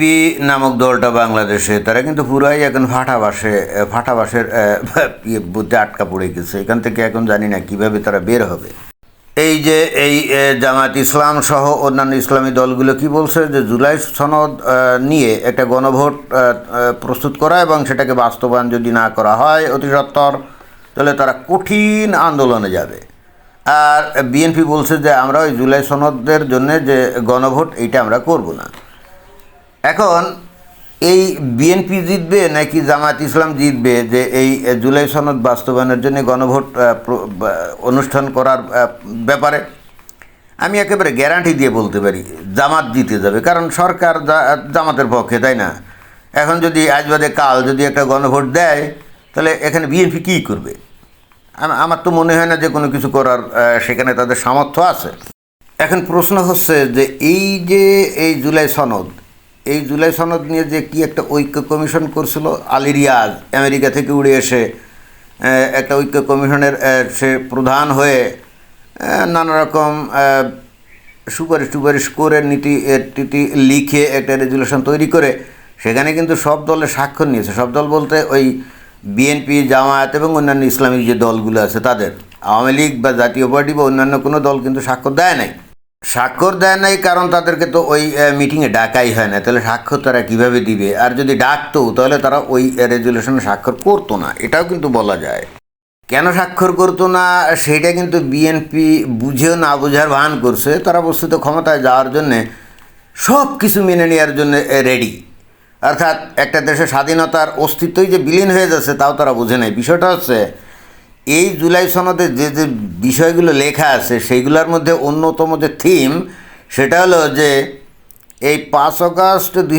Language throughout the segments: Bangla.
বিএনপি নামক দলটা বাংলাদেশে, তারা কিন্তু পুরাই এখন ফাটাবাসে ফাটাবাসের ইয়ে বুদ্ধে আটকা পড়ে গেছে। এখান থেকে এখন জানি না কীভাবে তারা বের হবে। এই যে এই জামাত ইসলাম সহ অন্যান্য ইসলামী দলগুলো কি বলছে যে জুলাই সনদ নিয়ে একটা গণভোট প্রস্তুত করা এবং সেটাকে বাস্তবায়ন যদি না করা হয় অতি সত্বর, তাহলে তারা কঠিন আন্দোলনে যাবে। আর বিএনপি বলছে যে আমরা ওই জুলাই সনদের জন্য যে গণভোট, এইটা আমরা করব না। এখন এই বিএনপি জিতবে নাকি জামাত ইসলাম জিতবে যে এই জুলাই সনদ বাস্তবায়নের জন্য গণভোট অনুষ্ঠান করার ব্যাপারে আমি একেবারে গ্যারান্টি দিয়ে বলতে পারি, জামাত জিতে যাবে। কারণ সরকার জামাতের পক্ষে, তাই না? এখন যদি আজ বাদে কাল যদি একটা গণভোট দেয়, তাহলে এখানে বিএনপি কী করবে? আমার তো মনে হয় না যে কোনো কিছু করার সেখানে তাদের সামর্থ্য আছে। এখন প্রশ্ন হচ্ছে যে এই যে এই জুলাই সনদ এই জুলাই সনদ নিয়ে যে কি একটা ঐক্য কমিশন করছিল, আলী রিয়াজ, আমেরিকা থেকে উড়ে এসে একটা ঐক্য কমিশনের সে প্রধান হয়ে নানা রকম সুপারিশ টুপারিশ করে নীতি এর লিখে একটা রেজুলেশন তৈরি করে, সেখানে কিন্তু সব দলের স্বাক্ষর নিয়েছে। সব দল বলতে ওই বিএনপি, জামায়াত এবং অন্যান্য ইসলামিক যে দলগুলো আছে তাদের, আওয়ামী লীগ বা জাতীয় পার্টি বা অন্যান্য কোনো দল কিন্তু স্বাক্ষর দেয় নাই। স্বাক্ষর দেয় নাই, কারণ তাদেরকে তো ওই মিটিংয়ে ডাকাই হয় না। তাহলে স্বাক্ষর তারা কীভাবে দিবে? আর যদি ডাকতো, তাহলে তারা ওই রেজুলেশনে স্বাক্ষর করতো না। এটাও কিন্তু বলা যায়। কেন স্বাক্ষর করতো না? সেটা কিন্তু বিএনপি বুঝেও না বোঝার ভান করছে। তারা বস্তুত ক্ষমতায় যাওয়ার জন্যে সব কিছু মেনে নেওয়ার জন্য রেডি অর্থাৎ একটা দেশের স্বাধীনতার অস্তিত্বই যে বিলীন হয়ে যাচ্ছে, তাও তারা বোঝে নাই। বিষয়টা হচ্ছে এই জুলাই সনদে যে যে বিষয়গুলো লেখা আছে, সেইগুলোর মধ্যে অন্যতম যে থিম, সেটা হলো যে এই পাঁচ আগস্ট দুই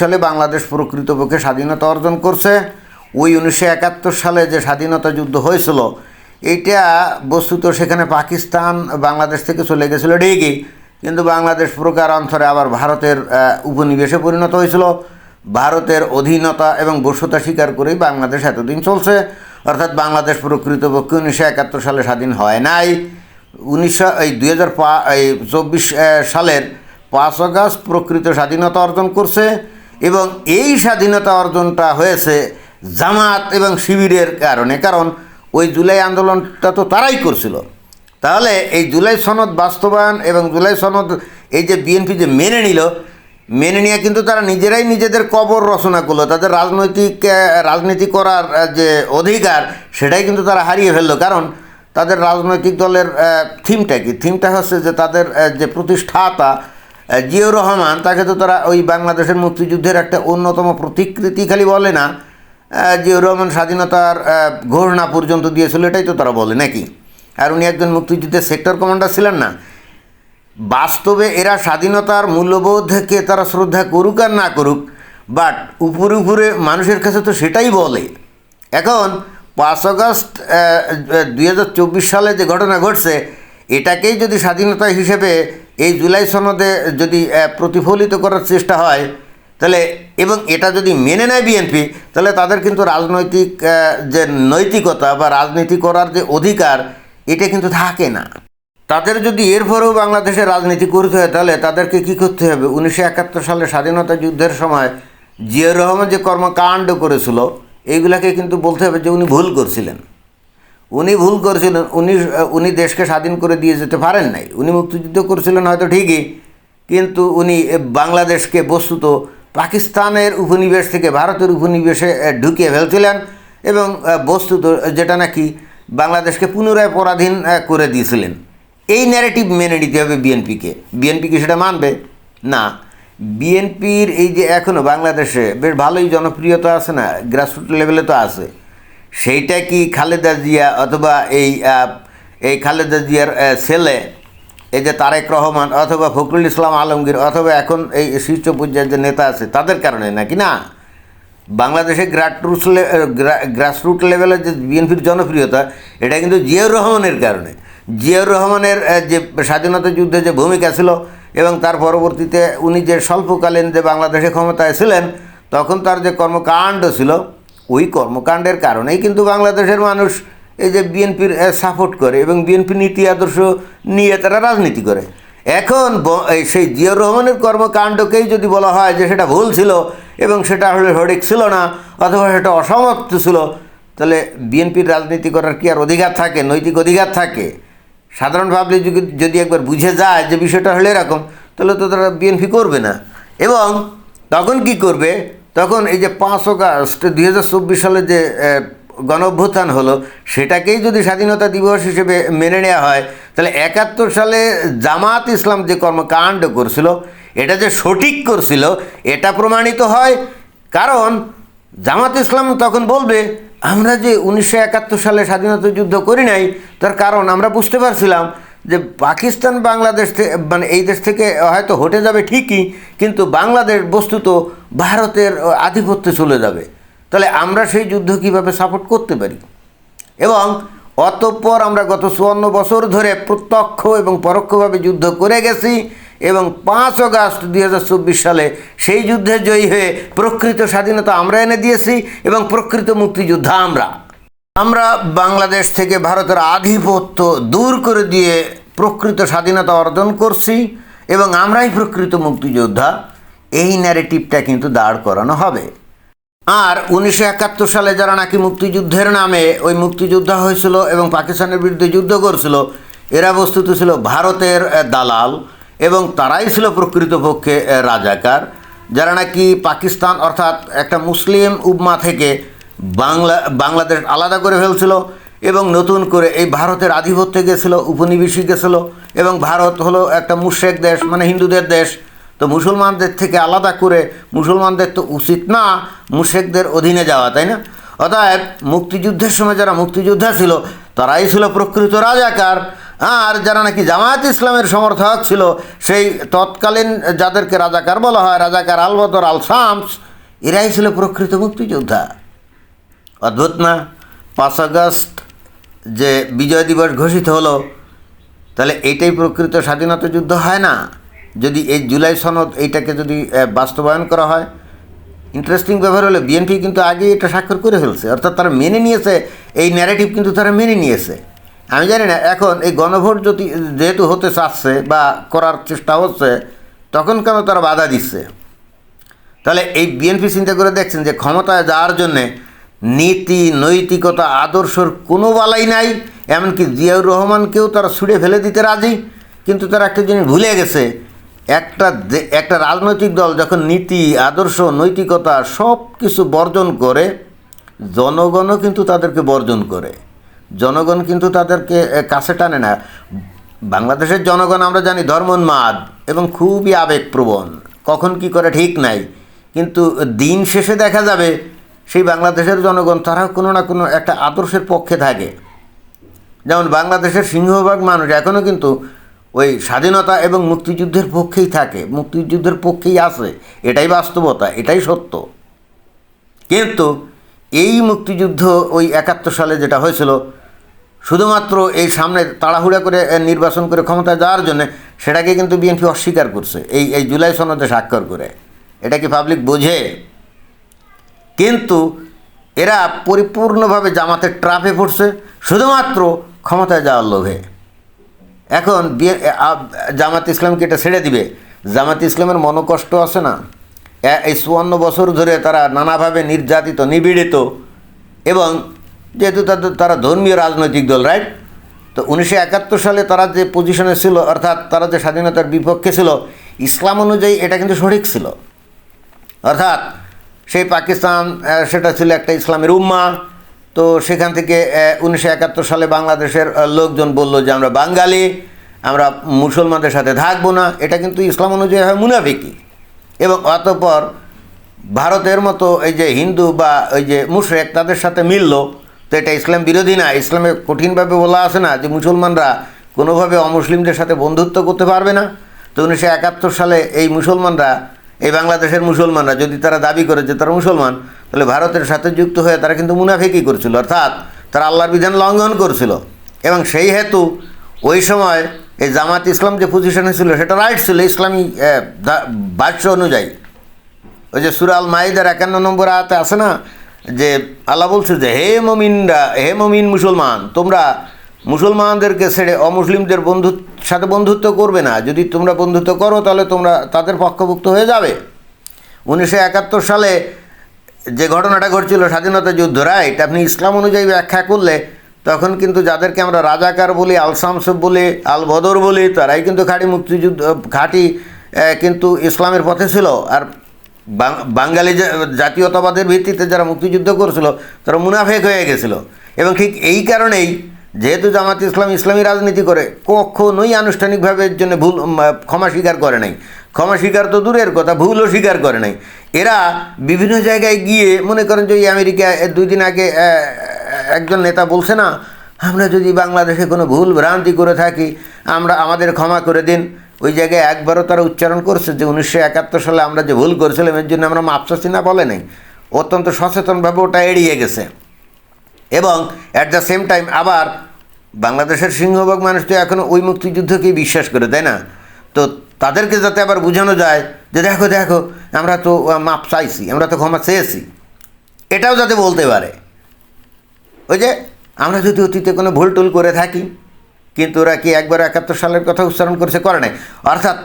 সালে বাংলাদেশ প্রকৃতপক্ষে স্বাধীনতা অর্জন করছে। ওই উনিশশো একাত্তর সালে যে স্বাধীনতা যুদ্ধ হয়েছিল, এইটা বস্তুত সেখানে পাকিস্তান বাংলাদেশ থেকে চলে গেছিল ঠিকই, কিন্তু বাংলাদেশ প্রকার অন্তরে আবার ভারতের উপনিবেশে পরিণত হয়েছিল। ভারতের অধীনতা এবং বশ্যতা স্বীকার করেই বাংলাদেশ এতদিন চলছে। অর্থাৎ বাংলাদেশ প্রকৃতপক্ষে উনিশশো একাত্তর সালে স্বাধীন হয় নাই। উনিশশো, এই দুই হাজার এই চব্বিশ সালের পাঁচ আগস্ট প্রকৃত স্বাধীনতা অর্জন করছে এবং এই স্বাধীনতা অর্জনটা হয়েছে জামাত এবং শিবিরের কারণে। কারণ ওই জুলাই আন্দোলনটা তো তারাই করছিল। তাহলে এই জুলাই সনদ বাস্তবায়ন এবং জুলাই সনদ এই যে বিএনপি যে মেনে নিল মেনে নিয়ে কিন্তু তারা নিজেরাই নিজেদের কবর রচনা করল। তাদের রাজনৈতিক রাজনীতি করার যে অধিকার, সেটাই কিন্তু তারা হারিয়ে ফেলল। কারণ তাদের রাজনৈতিক দলের থিমটা কি? থিমটা হচ্ছে যে তাদের যে প্রতিষ্ঠাতা জিয়াউর রহমান, তাকে তো তারা ওই বাংলাদেশের মুক্তিযুদ্ধের একটা অন্যতম প্রতিকৃতি খালি বলে না। জিয়াউর রহমান স্বাধীনতার ঘোষণা পর্যন্ত দিয়েছিল, এটাই তো তারা বলে, নাকি? আর উনি একজন মুক্তিযুদ্ধের সেক্টর কমান্ডার ছিলেন না। বাস্তবে এরা স্বাধীনতার মূল্যবোধকে তারা শ্রদ্ধা করুক আর না করুক বাট উপরে উপরে মানুষের কাছে তো সেটাই বলে। এখন পাঁচ আগস্ট দুই হাজার চব্বিশ সালে যে ঘটনা ঘটছে, এটাকেই যদি স্বাধীনতা হিসেবে এই জুলাই সনদে যদি প্রতিফলিত করার চেষ্টা হয়, তাহলে এবং এটা যদি মেনে নেয় বিএনপি, তাহলে তাদের কিন্তু রাজনৈতিক যে নৈতিকতা বা রাজনীতি করার যে অধিকার, এটা কিন্তু থাকে না। তাদের যদি এরপরেও বাংলাদেশে রাজনীতি করতে হয়, তাহলে তাদেরকে কী করতে হবে? উনিশশো একাত্তর সালে স্বাধীনতা যুদ্ধের সময় জিয়াউর রহমান যে কর্মকাণ্ড করেছিল, এইগুলাকে কিন্তু বলতে হবে যে উনি ভুল করছিলেন। উনি ভুল করেছিলেন, উনি উনি দেশকে স্বাধীন করে দিয়ে যেতে পারেন নাই। উনি মুক্তিযুদ্ধ করছিলেন হয়তো ঠিকই, কিন্তু উনি বাংলাদেশকে বস্তুত পাকিস্তানের উপনিবেশ থেকে ভারতের উপনিবেশে ঢুকিয়ে ফেলছিলেন এবং বস্তুত যেটা নাকি বাংলাদেশকে পুনরায় পরাধীন করে দিয়েছিলেন। এই ন্যারেটিভ মেনে নিতে হবে বিএনপিকে বিএনপি কি। সেটা মানবে? না। বিএনপির এই যে এখনও বাংলাদেশে বেশ ভালোই জনপ্রিয়তা আছে না গ্রাসরুট লেভেলে তো আছে। সেইটা কি খালেদা জিয়া অথবা এই এই খালেদা জিয়ার ছেলে, এই যে তারেক রহমান অথবা ফখরুল ইসলাম আলমগীর অথবা এখন এই শীর্ষ পর্যায়ের যে নেতা আছে, তাদের কারণে নাকি না? বাংলাদেশে গ্রাসরুট গ্রাসরুট লেভেলের যে বিএনপির জনপ্রিয়তা, এটা কিন্তু জিয়াউর রহমানের কারণে। জিয়াউর রহমানের যে স্বাধীনতা যুদ্ধে যে ভূমিকা ছিল এবং তার পরবর্তীতে উনি যে স্বল্পকালীন যে বাংলাদেশে ক্ষমতায় ছিলেন, তখন তার যে কর্মকাণ্ড ছিল, ওই কর্মকাণ্ডের কারণেই কিন্তু বাংলাদেশের মানুষ এই যে বিএনপির সাপোর্ট করে এবং বিএনপি নীতি আদর্শ নিয়ে তারা রাজনীতি করে। এখন সেই জিয়াউর রহমানের কর্মকাণ্ডকেই যদি বলা হয় যে সেটা ভুল ছিল এবং সেটা আসলে সঠিক ছিল না অথবা সেটা অসমাপ্ত ছিল, তাহলে বিএনপির রাজনীতি করার কি আর অধিকার থাকে, নৈতিক অধিকার থাকে? সাধারণ পাবলিক যদি- একবার বুঝে যায় যে বিষয়টা হলে এরকম, তাহলে তো তারা বিএনপি করবে না। এবং তখন কি করবে? তখন এই যে পাঁচ আগস্ট দুই সালে যে গণ অভ্যুত্থান হলো, সেটাকেই যদি স্বাধীনতা দিবস হিসেবে মেনে নেওয়া হয়, তাহলে একাত্তর সালে জামাত ইসলাম যে কর্মকাণ্ড করছিল, এটা যে সঠিক করছিল, এটা প্রমাণিত হয়। কারণ জামাত ইসলাম তখন বলবে আমরা যে উনিশশো একাত্তর সালে স্বাধীনতা যুদ্ধ করি নাই, তার কারণ আমরা বুঝতে পারছিলাম যে পাকিস্তান, বাংলাদেশ মানে এই দেশ থেকে হয়তো হটে যাবে ঠিকই, কিন্তু বাংলাদেশ বস্তুত ভারতের আধিপত্যে চলে যাবে। তাহলে আমরা সেই যুদ্ধ কীভাবে সাপোর্ট করতে পারি? এবং অতঃপর আমরা গত চুয়ান্ন বছর ধরে প্রত্যক্ষ এবং পরোক্ষভাবে যুদ্ধ করে গেছি এবং পাঁচ আগস্ট দুই সালে সেই যুদ্ধে জয়ী হয়ে প্রকৃত স্বাধীনতা আমরা এনে দিয়েছি এবং প্রকৃত মুক্তিযোদ্ধা আমরা। আমরা বাংলাদেশ থেকে ভারতের আধিপত্য দূর করে দিয়ে প্রকৃত স্বাধীনতা অর্জন করছি এবং আমরাই প্রকৃত মুক্তিযোদ্ধা। এই ন্যারেটিভটা কিন্তু দাঁড় করানো হবে। আর উনিশশো একাত্তর সালে যারা নাকি মুক্তিযুদ্ধের নামে ওই মুক্তিযোদ্ধা হয়েছিল এবং পাকিস্তানের বিরুদ্ধে যুদ্ধ করছিল, এরা বস্তুত ছিল ভারতের দালাল। এবং তারাই ছিল প্রকৃতপক্ষে রাজাকার, যারা নাকি পাকিস্তান, অর্থাৎ একটা মুসলিম উম্মা থেকে বাংলা, বাংলাদেশ আলাদা করে ফেলছিল এবং নতুন করে এই ভারতের আধিপত্যে গেছিল, উপনিবেশী গেছিল এবং ভারত হলো একটা মুশেক দেশ মানে হিন্দুদের দেশ। তো মুসলমানদের থেকে আলাদা করে মুসলমানদের তো উচিত না মুশেকদের অধীনে যাওয়া, তাই না? অতএব মুক্তিযুদ্ধের সময় যারা মুক্তিযোদ্ধা ছিল, তারাই ছিল প্রকৃত রাজাকার। আর যারা নাকি জামায়াত ইসলামের সমর্থক ছিল, সেই তৎকালীন যাদেরকে রাজাকার বলা হয়, রাজাকার আলবদর আল শামস এরাই ছিল প্রকৃত মুক্তিযোদ্ধা। অদ্ভুত না? পাঁচ আগস্ট যে বিজয় দিবস ঘোষিত হলো, তাহলে এটাই প্রকৃত স্বাধীনতা যুদ্ধ হয় না? যদি এই জুলাই সনদ এইটাকে যদি বাস্তবায়ন করা হয় ইন্টারেস্টিং ব্যাপার হলো বিএনপি কিন্তু আগে এটা স্বাক্ষর করে ফেলছে। অর্থাৎ তারা মেনে নিয়েছে, এই ন্যারেটিভ কিন্তু তারা মেনে নিয়েছে। আমি জানি না, এখন এই গণভোট যদি যেহেতু হতে চাচ্ছে বা করার চেষ্টা হচ্ছে, তখন কেন তারা বাধা দিচ্ছে? তাহলে এই বিএনপি চিন্তা করে দেখছেন যে ক্ষমতায় যাওয়ার জন্যে নীতি, নৈতিকতা, আদর্শর কোনো বালাই নাই, এমনকি জিয়াউর রহমানকেও তারা ছুঁড়ে ফেলে দিতে রাজি, কিন্তু তারা একটা জিনিস ভুলে গেছে। একটা একটা রাজনৈতিক দল যখন নীতি, আদর্শ, নৈতিকতা সব কিছু বর্জন করে, জনগণও কিন্তু তাদেরকে বর্জন করে। জনগণ কিন্তু তাদেরকে কাছে টানে না। বাংলাদেশের জনগণ আমরা জানি ধর্মোন্মাদ এবং খুবই আবেগপ্রবণ। কখন কি করে ঠিক নাই। কিন্তু দিন শেষে দেখা যাবে, সেই বাংলাদেশের জনগণ তারাও কোনো না কোনো একটা আদর্শের পক্ষে থাকে। যেমন বাংলাদেশের সিংহভাগ মানুষ এখনও কিন্তু ওই স্বাধীনতা এবং মুক্তিযুদ্ধের পক্ষেই থাকে। মুক্তিযুদ্ধের পক্ষেই আছে। এটাই বাস্তবতা, এটাই সত্য। কিন্তু এই মুক্তিযুদ্ধ ওই একাত্তর সালে যেটা হয়েছিল, শুধুমাত্র এই সামনে তাড়াহুড়া করে নির্বাচন করে ক্ষমতায় যাওয়ার জন্য সেটাকে কিন্তু বিএনপি অস্বীকার করছে, এই এই জুলাই সনদে স্বাক্ষর করে। এটা কি পাবলিক বোঝে? কিন্তু এরা পরিপূর্ণভাবে জামাতের ট্রাপে পড়ছে, শুধুমাত্র ক্ষমতায় যাওয়ার লোভে। এখন জামাত ইসলামকে এটা ছেড়ে দিবে। জামাত ইসলামের মনোকষ্ট আছে না? এই চুয়ান্ন বছর ধরে তারা নানাভাবে নির্যাতিত নিবিড়িত এবং যেহেতু তাদের তারা ধর্মীয় রাজনৈতিক দল রাইট তো উনিশশো একাত্তর সালে তারা যে পজিশনে ছিল, অর্থাৎ তারা যে স্বাধীনতার বিপক্ষে ছিল, ইসলাম অনুযায়ী এটা কিন্তু সঠিক ছিল। অর্থাৎ সেই পাকিস্তান সেটা ছিল একটা ইসলামের উম্মা। তো সেখান থেকে উনিশশো একাত্তর সালে বাংলাদেশের লোকজন বলল যে আমরা বাঙালি, আমরা মুসলমানদের সাথে থাকব না। এটা কিন্তু ইসলাম অনুযায়ী হয় মুনাফিকি এবং অতপর ভারতের মতো এই যে হিন্দু বা ওই যে মুশরেক তাদের সাথে মিলল, তো এটা ইসলাম বিরোধী না, ইসলামে কঠিনভাবে বলা আছে না যে মুসলমানরা কোনোভাবে অমুসলিমদের সাথে বন্ধুত্ব করতে পারবে না। তো উনিশশো একাত্তর সালে এই মুসলমানরা, এই বাংলাদেশের মুসলমানরা যদি তারা দাবি করে যে তারা মুসলমান, তাহলে ভারতের সাথে যুক্ত হয়ে তারা কিন্তু মুনাফিকই করছিল। অর্থাৎ তারা আল্লাহর বিধান লঙ্ঘন করছিল। এবং সেই হেতু ওই সময় এই জামাত ইসলাম যে পজিশনে ছিল, সেটা রাইট ছিল, ইসলামী বাক্য অনুযায়ী। ওই যে সুরাল মাইদার একান্ন নম্বর আয়াতে আছে না, যে আল্লাহ বলছে যে, হে মমিনরা, হে মমিন মুসলমান, তোমরা মুসলমানদেরকে ছেড়ে অমুসলিমদের বন্ধুর সাথে বন্ধুত্ব করবে না। যদি তোমরা বন্ধুত্ব করো, তাহলে তোমরা তাদের পক্ষভুক্ত হয়ে যাবে। উনিশশো একাত্তর সালে যে ঘটনাটা ঘটছিল, স্বাধীনতা যুদ্ধ রাইট আপনি ইসলাম অনুযায়ী ব্যাখ্যা করলে তখন কিন্তু যাদেরকে আমরা রাজাকার বলি, আল শামস বলি, আল বদর বলি, তারাই কিন্তু খাঁটি মুক্তিযুদ্ধ খাঁটি কিন্তু ইসলামের পথে ছিল। আর বাঙালি জাতীয়তাবাদের ভিত্তিতে যারা মুক্তিযুদ্ধ করছিল, তারা মুনাফেক হয়ে গেছিল। এবং ঠিক এই কারণেই যেহেতু জামাত ইসলাম ইসলামী রাজনীতি করে, কখনোই আনুষ্ঠানিকভাবে এর জন্য ভুল ক্ষমা স্বীকার করে নাই। ক্ষমা স্বীকার তো দূরের কথা, ভুলও স্বীকার করে নাই। এরা বিভিন্ন জায়গায় গিয়ে মনে করেন যে আমেরিকা দুই দিন আগে একজন নেতা বলছে না, আমরা যদি বাংলাদেশে কোনো ভুল ভ্রান্তি করে থাকি, আমরা আমাদের ক্ষমা করে দিন। ওই জায়গায় একবারও তারা উচ্চারণ করছে যে উনিশশো একাত্তর সালে আমরা যে ভুল করেছিলাম, এর জন্য আমরা মাপসাসি না বলে নাই। অত্যন্ত সচেতনভাবে ওটা এড়িয়ে গেছে। এবং অ্যাট দ্য সেম টাইম আবার বাংলাদেশের সিংহভাগ মানুষ তো এখনও ওই মুক্তিযুদ্ধকেই বিশ্বাস করে, তাই না? তো তাদেরকে যাতে আবার বোঝানো যায় যে দেখো দেখো, আমরা তো মাপ চাইছি, আমরা তো ক্ষমা চেয়েছি। এটাও যাতে বলতে পারে। ওই যে আমরা যদি অতীতে কোনো ভুল টুল করে থাকি, কিন্তু ওরা কি একবার একাত্তর সালের কথা উচ্চারণ করছে? করে নাই। অর্থাৎ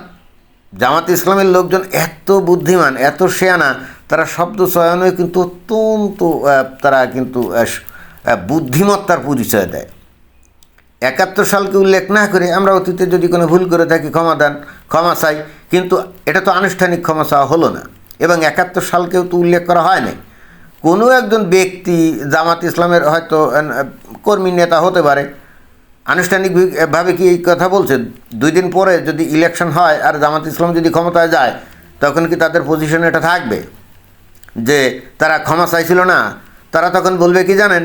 জামাত ইসলামের লোকজন এত বুদ্ধিমান, এত শেয়ানা তারা শব্দ চয়নে কিন্তু অত্যন্ত তারা কিন্তু বুদ্ধিমত্তার পরিচয় দেয়। একাত্তর সালকে উল্লেখ না করে আমরা অতীতে যদি কোনো ভুল করে থাকি, ক্ষমা দেন, ক্ষমা চাই, কিন্তু এটা তো আনুষ্ঠানিক ক্ষমা চাওয়া হলো না। এবং একাত্তর সালকেও তো উল্লেখ করা হয় নাই। কোনো একজন ব্যক্তি জামাত ইসলামের হয়তো কর্মী নেতা হতে পারে। আনুষ্ঠানিকভাবে কি এই কথা বলছে? দুই দিন পরে যদি ইলেকশন হয় আর জামাত ইসলাম যদি ক্ষমতায় যায়, তখন কি তাদের পজিশন এটা থাকবে? যে তারা ক্ষমা চাইছিল না, তারা তখন বলবে কি জানেন?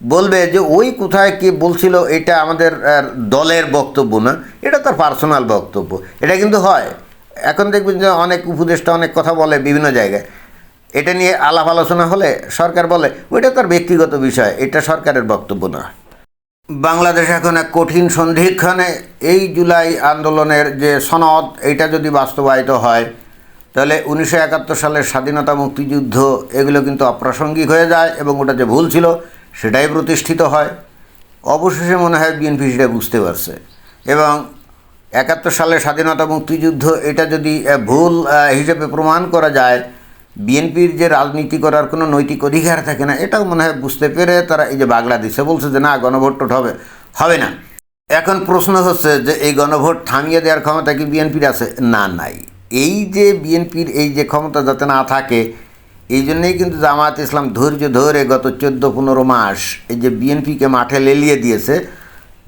বলবে যে ওই কোথায় কি বলছিল এটা আমাদের দলের বক্তব্য না, এটা তার পার্সোনাল বক্তব্য। এটা কিন্তু হয়। এখন দেখবেন যে অনেক উপদেষ্টা অনেক কথা বলে বিভিন্ন জায়গায়। এটা নিয়ে আলাপ আলোচনা হলে সরকার বলে, ওইটা তার ব্যক্তিগত বিষয়, এটা সরকারের বক্তব্য না। বাংলাদেশ এখন এক কঠিন সন্ধিক্ষণে এই জুলাই আন্দোলনের যে সনদ, এটা যদি বাস্তবায়িত হয়, তাহলে উনিশশো একাত্তর সালের স্বাধীনতা মুক্তিযুদ্ধ, এগুলো কিন্তু অপ্রাসঙ্গিক হয়ে যায় এবং ওটা যে ভুল ছিল, সেটাই প্রতিষ্ঠিত হয়। অবশেষে মনে হয় বিএনপি সেটা বুঝতে পারছে। এবং একাত্তর সালের স্বাধীনতা মুক্তিযুদ্ধ, এটা যদি ভুল হিসেবে প্রমাণ করা যায় বিএনপির যে রাজনীতি করার কোনো নৈতিক অধিকার থাকে না, এটাও মনে হয় বুঝতে পেরে তারা এই যে বাংলা দিচ্ছে, বলছে যে না, গণভোট হবে হবে না। এখন প্রশ্ন হচ্ছে যে এই গণভোট থামিয়ে দেওয়ার ক্ষমতা কি বিএনপির আছে? না, নাই। এই যে বিএনপির এই যে ক্ষমতা যাতে না থাকে, এই জন্যেই কিন্তু জামাত ইসলাম ধৈর্য ধরে গত চোদ্দ পনেরো মাস এই যে বিএনপিকে মাঠে লেলিয়ে দিয়েছে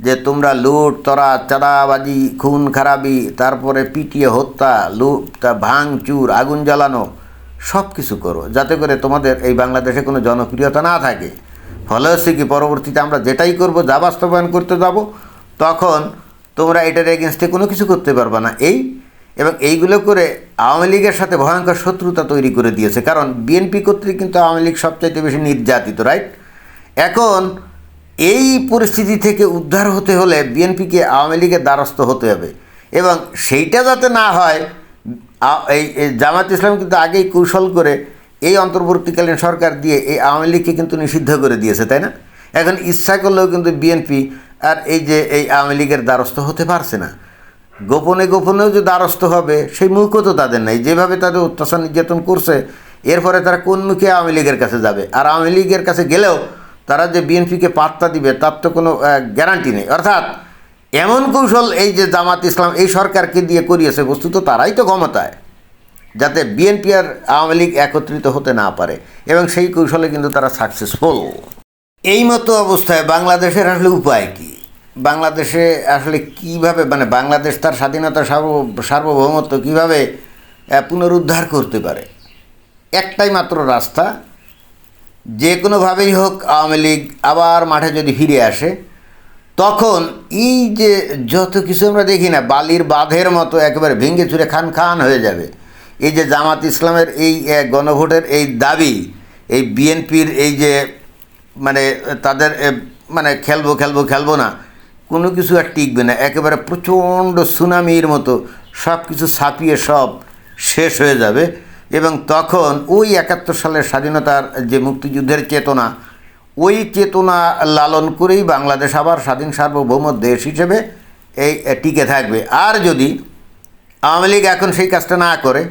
যে তোমরা লুট, তরা, চাঁদাবাজি, খুন, খারাপি, তারপরে পিটিয়ে হত্যা, লুট ভাঙচুর, আগুন জ্বালানো সব কিছু করো, যাতে করে তোমাদের এই বাংলাদেশে কোনো জনপ্রিয়তা না থাকে। ফলে হচ্ছে কি, পরবর্তীতে আমরা যেটাই করব, যা বাস্তবায়ন করতে যাব, তখন তোমরা এটার এগেনস্টে কোনো কিছু করতে পারবে না। এই এবং এইগুলো করে আওয়ামী লীগের সাথে ভয়ঙ্কর শত্রুতা তৈরি করে দিয়েছে। কারণ বিএনপি কর্তৃক কিন্তু আওয়ামী লীগ সবচাইতে বেশি নির্যাতিত রাইট এখন এই পরিস্থিতি থেকে উদ্ধার হতে হলে বিএনপিকে আওয়ামী লীগের দ্বারস্থ হতে হবে। এবং সেইটা যাতে না হয় এই জামাত ইসলাম কিন্তু আগেই কৌশল করে এই অন্তর্বর্তীকালীন সরকার দিয়ে এই আওয়ামী লীগকে কিন্তু নিষিদ্ধ করে দিয়েছে, তাই না? এখন ইচ্ছা করলেও কিন্তু বিএনপি আর এই যে এই আওয়ামী লীগের দ্বারস্থ হতে পারছে না। গোপনে গোপনেও যে দ্বারস্থ হবে, সেই মুখও তো তাদের নাই। যেভাবে তাদের অত্যাচার নির্যাতন করছে, এরপরে তারা কোন মুখে আওয়ামী লীগের কাছে যাবে? আর আওয়ামী লীগের কাছে গেলেও তারা যে বিএনপিকে পাত্তা দিবে, তার তো কোনো গ্যারান্টি নেই। অর্থাৎ এমন কৌশল এই যে জামাত ইসলাম, এই সরকারকে দিয়ে করিয়েছে বস্তুত, তারাই তো ক্ষমতায়, যাতে বিএনপি আর আওয়ামী লীগ একত্রিত হতে না পারে, এবং সেই কৌশলে কিন্তু তারা সাকসেসফুল এই মতো অবস্থায় বাংলাদেশের আসলে উপায় কি? বাংলাদেশে আসলে কীভাবে মানে বাংলাদেশ তার স্বাধীনতা সার্ব- সার্বভৌমত্ব কীভাবে পুনরুদ্ধার করতে পারে? একটাই মাত্র রাস্তা, যে কোনোভাবেই হোক আওয়ামী লীগ আবার মাঠে যদি ফিরে আসে তখন এই যে যত কিছু আমরা দেখি না, বালির বাঁধের মতো একেবারে ভেঙে চুরে খান খান হয়ে যাবে। এই যে জামাত ইসলামের এই গণভোটের এই দাবি, এই বিএনপির এই যে মানে তাদের মানে খেলব খেলব খেলব না, কোনো কিছু আর টিকবে না। একেবারে প্রচণ্ড সুনামির মতো সব কিছু ছাপিয়ে সব শেষ হয়ে যাবে। এবং তখন ওই একাত্তর সালের স্বাধীনতার যে মুক্তিযুদ্ধের চেতনা ওই চেতনা লালন করেই বাংলাদেশ আবার স্বাধীন সার্বভৌম দেশ হিসেবে এই টিকে থাকবে। আর যদি আওয়ামী লীগ এখন সেই কাজটা না করে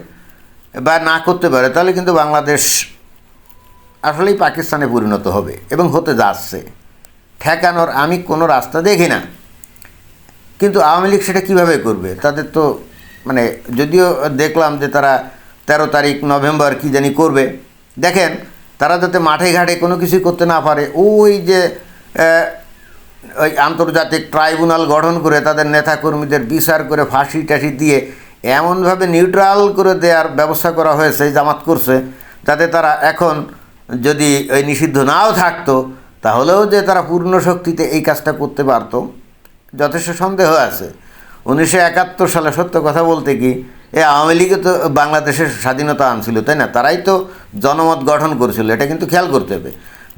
বা না করতে পারে, তাহলে কিন্তু বাংলাদেশ আসলেই পাকিস্তানে পরিণত হবে এবং হতে যাচ্ছে। ঠেকানোর আমি কোনো রাস্তা দেখি না। কিন্তু আওয়ামী লীগ সেটা কীভাবে করবে? তাদের তো মানে যদিও দেখলাম যে তারা তেরো তারিখ নভেম্বর কি জানি করবে। দেখেন তারা যাতে মাঠে ঘাটে কোনো কিছুই করতে না পারে, ওই যে ওই আন্তর্জাতিক ট্রাইব্যুনাল গঠন করে তাদের নেতাকর্মীদের বিচার করে ফাঁসি টাসি দিয়ে এমনভাবে নিউট্রাল করে দেওয়ার ব্যবস্থা করা হয়েছে জামাত করছে, যাতে তারা এখন যদি ওই নিষিদ্ধ নাও থাকতো, তাহলেও যে তারা পূর্ণ শক্তিতে এই কাজটা করতে পারতো, যথেষ্ট সন্দেহ আছে। উনিশশো একাত্তর সালে সত্য কথা বলতে কি এ আওয়ামী লীগে তো বাংলাদেশের স্বাধীনতা আনছিল, তাই না? তারাই তো জনমত গঠন করেছিল, এটা কিন্তু খেয়াল করতে হবে।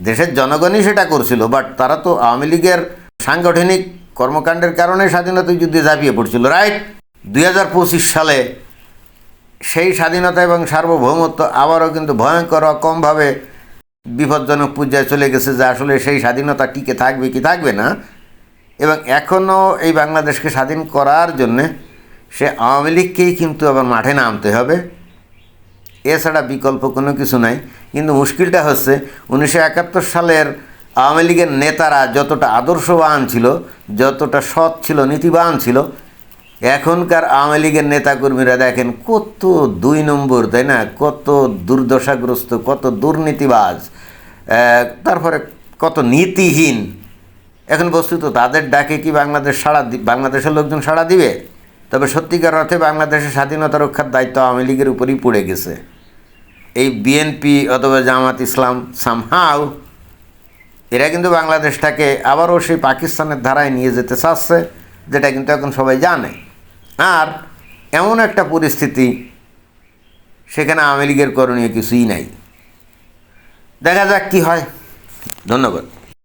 দেশের জনগণই সেটা করছিল বাট তারা তো আওয়ামী লীগের সাংগঠনিক কর্মকাণ্ডের কারণে স্বাধীনতা যুদ্ধে ঝাঁপিয়ে পড়ছিল রাইট দু হাজার পঁচিশ সালে সেই স্বাধীনতা এবং সার্বভৌমত্ব আবারও কিন্তু ভয়ঙ্কর রকমভাবে বিপজ্জনক পর্যায়ে চলে গেছে, যে আসলে সেই স্বাধীনতা টিকে থাকবে কি থাকবে না। এবং এখনও এই বাংলাদেশকে স্বাধীন করার জন্যে সে আওয়ামী লীগকেই কিন্তু আবার মাঠে নামতে হবে। এছাড়া বিকল্প কোনো কিছু নাই। কিন্তু মুশকিলটা হচ্ছে, উনিশশো একাত্তর সালের আওয়ামী লীগের নেতারা যতটা আদর্শবান ছিল, যতটা সৎ ছিল, নীতিবান ছিল, এখনকার আওয়ামী লীগের নেতাকর্মীরা দেখেন কত দুই নম্বর, তাই না? কত দুর্দশাগ্রস্ত, কত দুর্নীতিবাজ তারপরে কত নীতিহীন। এখন বস্তুত তাদের ডাকে কি বাংলাদেশ সাড়া বাংলাদেশের লোকজন সাড়া দিবে? তবে সত্যিকার অর্থে বাংলাদেশের স্বাধীনতা রক্ষার দায়িত্ব আওয়ামী লীগের উপরই পড়ে গেছে। এই বিএনপি অথবা জামাত ইসলাম সামহাও এরা কিন্তু বাংলাদেশটাকে আবারও সেই পাকিস্তানের ধারায় নিয়ে যেতে চাচ্ছে, যেটা কিন্তু এখন সবাই জানে। আর এমন একটা পরিস্থিতি সেখানে আওয়ামী লীগের করণীয় কিছুই নাই। দেখা যাক কী হয়। ধন্যবাদ।